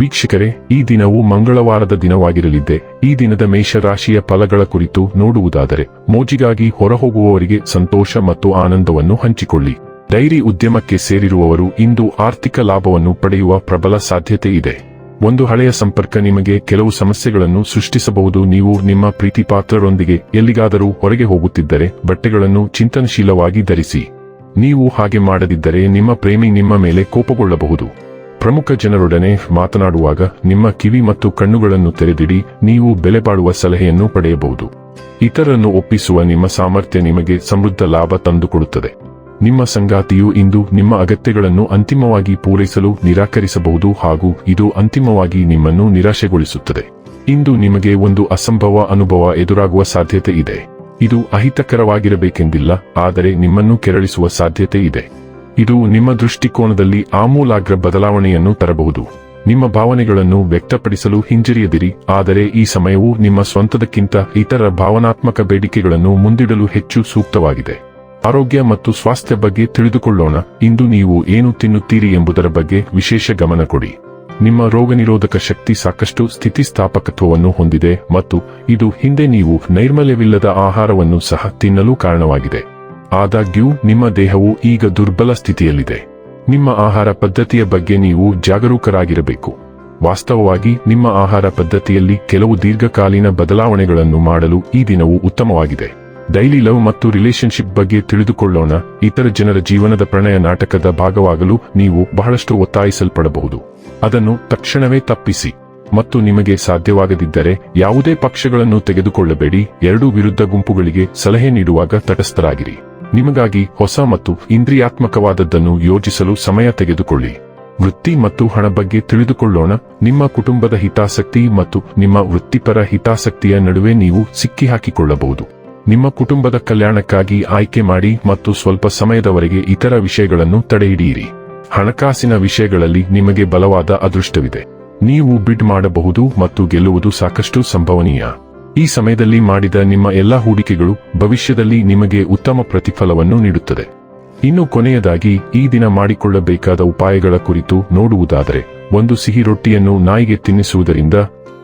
ವೀಕ್ಷಕರೇ, ಈ ದಿನವು ಮಂಗಳವಾರದ ದಿನವಾಗಿರಲಿದೆ ಈ ದಿನದ ಮೇಷರಾಶಿಯ ಫಲಗಳ ಕುರಿತು ನೋಡುವುದಾದರೆ, ಮೋಜಿಗಾಗಿ ಹೊರಹೋಗುವವರಿಗೆ ಸಂತೋಷ ಮತ್ತು ಆನಂದವನ್ನು ಹಂಚಿಕೊಳ್ಳಿ. ಡೈರಿ ಉದ್ಯಮಕ್ಕೆ ಸೇರಿರುವವರು ಇಂದು ಆರ್ಥಿಕ ಲಾಭವನ್ನು ಪಡೆಯುವ ಪ್ರಬಲ ಸಾಧ್ಯತೆ ಇದೆ. ಒಂದು ಹಳೆಯ ಸಂಪರ್ಕ ನಿಮಗೆ ಕೆಲವು ಸಮಸ್ಯೆಗಳನ್ನು ಸೃಷ್ಟಿಸಬಹುದು. ನೀವು ನಿಮ್ಮ ಪ್ರೀತಿಪಾತ್ರರೊಂದಿಗೆ ಎಲ್ಲಿಗಾದರೂ ಹೊರಗೆ ಹೋಗುತ್ತಿದ್ದರೆ, ಬಟ್ಟೆಗಳನ್ನು ಚಿಂತನಶೀಲವಾಗಿ ಧರಿಸಿ. ನೀವು ಹಾಗೆ ಮಾಡದಿದ್ದರೆ ನಿಮ್ಮ ಪ್ರೇಮಿ ನಿಮ್ಮ ಮೇಲೆ ಕೋಪಗೊಳ್ಳಬಹುದು. ಪ್ರಮುಖ ಜನರೊಡನೆ ಮಾತನಾಡುವಾಗ ನಿಮ್ಮ ಕಿವಿ ಮತ್ತು ಕಣ್ಣುಗಳನ್ನು ತೆರೆದಿಡಿ, ನೀವು ಬೆಲೆಬಾಳುವ ಸಲಹೆಯನ್ನು ಪಡೆಯಬಹುದು. ಇತರನ್ನು ಒಪ್ಪಿಸುವ ನಿಮ್ಮ ಸಾಮರ್ಥ್ಯ ನಿಮಗೆ ಸಮೃದ್ಧ ಲಾಭ ತಂದುಕೊಡುತ್ತದೆ. ನಿಮ್ಮ ಸಂಗಾತಿಯು ಇಂದು ನಿಮ್ಮ ಅಗತ್ಯಗಳನ್ನು ಅಂತಿಮವಾಗಿ ಪೂರೈಸಲು ನಿರಾಕರಿಸಬಹುದು ಹಾಗೂ ಇದು ಅಂತಿಮವಾಗಿ ನಿಮ್ಮನ್ನು ನಿರಾಶೆಗೊಳಿಸುತ್ತದೆ. ಇಂದು ನಿಮಗೆ ಒಂದು ಅಸಂಭವ ಅನುಭವ ಎದುರಾಗುವ ಸಾಧ್ಯತೆ ಇದೆ. ಇದು ಅಹಿತಕರವಾಗಿರಬೇಕೆಂದಿಲ್ಲ, ಆದರೆ ನಿಮ್ಮನ್ನು ಕೆರಳಿಸುವ ಸಾಧ್ಯತೆ ಇದೆ. ಇದು ನಿಮ್ಮ ದೃಷ್ಟಿಕೋನದಲ್ಲಿ ಆಮೂಲಾಗ್ರ ಬದಲಾವಣೆಯನ್ನು ತರಬಹುದು. ನಿಮ್ಮ ಭಾವನೆಗಳನ್ನು ವ್ಯಕ್ತಪಡಿಸಲು ಹಿಂಜರಿಯದಿರಿ, ಆದರೆ ಈ ಸಮಯವು ನಿಮ್ಮ ಸ್ವಂತದಕ್ಕಿಂತ ಇತರ ಭಾವನಾತ್ಮಕ ಬೇಡಿಕೆಗಳನ್ನು ಮುಂದಿಡಲು ಹೆಚ್ಚು ಸೂಕ್ತವಾಗಿದೆ. ಆರೋಗ್ಯ ಮತ್ತು ಸ್ವಾಸ್ಥ್ಯ ಬಗ್ಗೆ ತಿಳಿದುಕೊಳ್ಳೋಣ, ಇಂದು ನೀವು ಏನು ತಿನ್ನುತ್ತೀರಿ ಎಂಬುದರ ಬಗ್ಗೆ ವಿಶೇಷ ಗಮನ ಕೊಡಿ. ನಿಮ್ಮ ರೋಗನಿರೋಧಕ ಶಕ್ತಿ ಸಾಕಷ್ಟು ಸ್ಥಿತಿಸ್ಥಾಪಕತ್ವವನ್ನು ಹೊಂದಿದೆ ಮತ್ತು ಇದು ಹಿಂದೆ ನೀವು ನೈರ್ಮಲ್ಯವಿಲ್ಲದ ಆಹಾರವನ್ನು ಸಹ ತಿನ್ನಲು ಕಾರಣವಾಗಿದೆ. ಆದಾಗ್ಯೂ, ನಿಮ್ಮ ದೇಹವು ಈಗ ದುರ್ಬಲ ಸ್ಥಿತಿಯಲ್ಲಿದೆ. ನಿಮ್ಮ ಆಹಾರ ಪದ್ಧತಿಯ ಬಗ್ಗೆ ನೀವು ಜಾಗರೂಕರಾಗಿರಬೇಕು. ವಾಸ್ತವವಾಗಿ, ನಿಮ್ಮ ಆಹಾರ ಪದ್ಧತಿಯಲ್ಲಿ ಕೆಲವು ದೀರ್ಘಕಾಲೀನ ಬದಲಾವಣೆಗಳನ್ನು ಮಾಡಲು ಈ ದಿನವು ಉತ್ತಮವಾಗಿದೆ. ಡೈಲಿ ಲವ್ ಮತ್ತು ರಿಲೇಶನ್ಶಿಪ್ ಬಗ್ಗೆ ತಿಳಿದುಕೊಳ್ಳೋಣ, ಇತರ ಜನರ ಜೀವನದ ಪ್ರಣಯ ನಾಟಕದ ಭಾಗವಾಗಲು ನೀವು ಬಹಳಷ್ಟು ಒತ್ತಾಯಿಸಲ್ಪಡಬಹುದು. ಅದನ್ನು ತಕ್ಷಣವೇ ತಪ್ಪಿಸಿ. ಮತ್ತು ನಿಮಗೆ ಸಾಧ್ಯವಾಗದಿದ್ದರೆ, ಯಾವುದೇ ಪಕ್ಷಗಳನ್ನು ತೆಗೆದುಕೊಳ್ಳಬೇಡಿ. ಎರಡೂ ವಿರುದ್ಧ ಗುಂಪುಗಳಿಗೆ ಸಲಹೆ ನೀಡುವಾಗ ತಟಸ್ಥರಾಗಿರಿ. ನಿಮಗಾಗಿ ಹೊಸ ಮತ್ತು ಇಂದ್ರಿಯಾತ್ಮಕವಾದದ್ದನ್ನು ಯೋಜಿಸಲು ಸಮಯ ತೆಗೆದುಕೊಳ್ಳಿ. ವೃತ್ತಿ ಮತ್ತು ಹಣ ಬಗ್ಗೆ ತಿಳಿದುಕೊಳ್ಳೋಣ. ನಿಮ್ಮ ಕುಟುಂಬದ ಹಿತಾಸಕ್ತಿ ಮತ್ತು ನಿಮ್ಮ ವೃತ್ತಿಪರ ಹಿತಾಸಕ್ತಿಯ ನಡುವೆ ನೀವು ಸಿಕ್ಕಿಹಾಕಿಕೊಳ್ಳಬಹುದು. ನಿಮ್ಮ ಕುಟುಂಬದ ಕಲ್ಯಾಣಕ್ಕಾಗಿ ಆಯ್ಕೆ ಮಾಡಿ ಮತ್ತು ಸ್ವಲ್ಪ ಸಮಯದವರೆಗೆ ಇತರ ವಿಷಯಗಳನ್ನು ತಡೆಹಿಡಿಯಿರಿ. ಹಣಕಾಸಿನ ವಿಷಯಗಳಲ್ಲಿ ನಿಮಗೆ ಬಲವಾದ ಅದೃಷ್ಟವಿದೆ. ನೀವು ಬಿಡ್ ಮಾಡಬಹುದು ಮತ್ತು ಗೆಲ್ಲುವುದು ಸಾಕಷ್ಟು ಸಂಭವನೀಯ. ಈ ಸಮಯದಲ್ಲಿ ಮಾಡಿದ ನಿಮ್ಮ ಎಲ್ಲಾ ಹೂಡಿಕೆಗಳು ಭವಿಷ್ಯದಲ್ಲಿ ನಿಮಗೆ ಉತ್ತಮ ಪ್ರತಿಫಲವನ್ನು ನೀಡುತ್ತದೆ. ಇನ್ನು ಕೊನೆಯದಾಗಿ, ಈ ದಿನ ಮಾಡಿಕೊಳ್ಳಬೇಕಾದ ಉಪಾಯಗಳ ಕುರಿತು ನೋಡುವುದಾದರೆ, ಒಂದು ಸಿಹಿ ರೊಟ್ಟಿಯನ್ನು ನಾಯಿಗೆ ತಿನ್ನಿಸುವುದರಿಂದ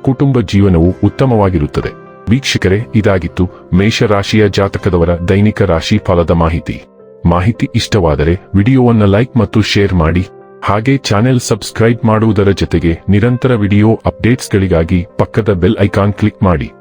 ಕುಟುಂಬ ಜೀವನವು ಉತ್ತಮವಾಗಿರುತ್ತದೆ. ವೀಕ್ಷಕರೇ, ಇದಾಗಿತ್ತು ಮೇಷರಾಶಿಯ ಜಾತಕದವರ ದೈನಿಕ ರಾಶಿ ಫಲದ ಮಾಹಿತಿ. ಮಾಹಿತಿ ಇಷ್ಟವಾದರೆ ವಿಡಿಯೋವನ್ನು ಲೈಕ್ ಮತ್ತು ಶೇರ್ ಮಾಡಿ, ಹಾಗೆ ಚಾನೆಲ್ ಸಬ್ಸ್ಕ್ರೈಬ್ ಮಾಡುವುದರ ಜೊತೆಗೆ ನಿರಂತರ ವಿಡಿಯೋ ಅಪ್ಡೇಟ್ಸ್ಗಳಿಗಾಗಿ ಪಕ್ಕದ ಬೆಲ್ ಐಕಾನ್ ಕ್ಲಿಕ್ ಮಾಡಿ.